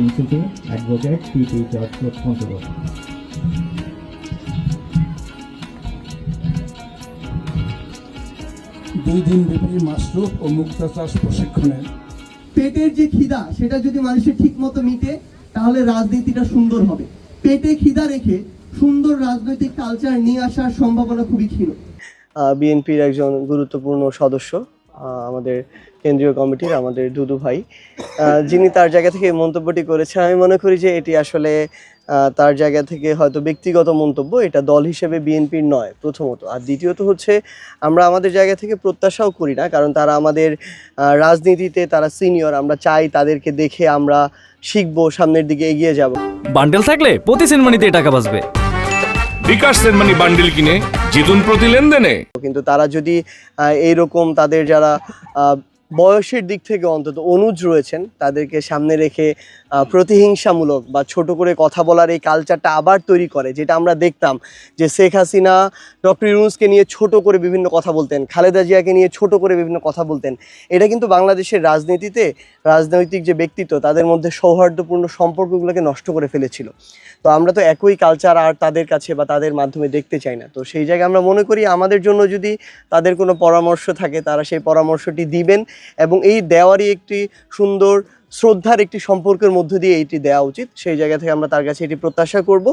Principe advocate P P George Panchagarh দুই দিন ব্যাপী মাশরুফ ও মুক্তা চাষ প্রশিক্ষণের পেটের যে খিদা সেটা যদি মানুষের ঠিক মতো মিটে তাহলে রাজনীতিটা সুন্দর হবে। পেটে খিদা রেখে সুন্দর রাজনৈতিক কালচার নিয়ে আসার সম্ভাবনা খুবই ক্ষীণ। বিএনপির একজন গুরুত্বপূর্ণ সদস্য আমাদের কেন্দ্রীয় কমিটির আমাদের দুদু ভাই। যিনি তার জায়গা থেকে মন্তব্যটি করেছেন, আমি মনে করি যে এটি আসলে তার জায়গা থেকে হয়তো ব্যক্তিগত মন্তব্য, এটা দল হিসেবে বিএনপির নয়, প্রথমত। আর দ্বিতীয়ত হচ্ছে, আমরা আমাদের জায়গা থেকে প্রত্যাশাও করি না, কারণ তারা আমাদের রাজনীতিতে তারা সিনিয়র, আমরা চাই তাদেরকে দেখে আমরা শিখব, সামনের দিকে এগিয়ে যাব। বান্ডেল থাকলে প্রতি সেনমানিতে টাকা বাঁচবে। বিকাশ সেনমানি বান্ডিল কিনে জিতুন প্রতি লেনদেনে। কিন্তু তারা যদি এইরকম তাদের যারা বয়সের দিক থেকে অন্তত অনুজ রয়েছেন। তাদেরকে সামনে রেখে প্রতিহিংসামূলক বা ছোট করে কথা বলার এই কালচারটা আবার তৈরি করে, যেটা আমরা দেখতাম যে শেখ হাসিনা, ডক্টর ইউনুসকে নিয়ে ছোট করে বিভিন্ন কথা বলতেন, খালেদা জিয়াকে নিয়ে ছোট করে বিভিন্ন কথা বলতেন। এটা কিন্তু বাংলাদেশের রাজনীতিতে রাজনৈতিক যে ব্যক্তিত্ব, তাদের মধ্যে সৌহার্দ্যপূর্ণ সম্পর্কগুলোকে নষ্ট করে ফেলেছিল। তো আমরা তো একই কালচার আর তাদের কাছে বা তাদের মাধ্যমে দেখতে চাই না। তো সেই জায়গায় আমরা মনে করি আমাদের জন্য যদি তাদের কোনো পরামর্শ থাকে, তারা সেই পরামর্শটি দিবেন। এবং এই দেওয়ারই একটি সুন্দর শ্রদ্ধার একটি সম্পর্কের মধ্য দিয়ে এটি দেওয়া উচিত। সেই জায়গা থেকে আমরা তার কাছে এটি প্রত্যাশা করব।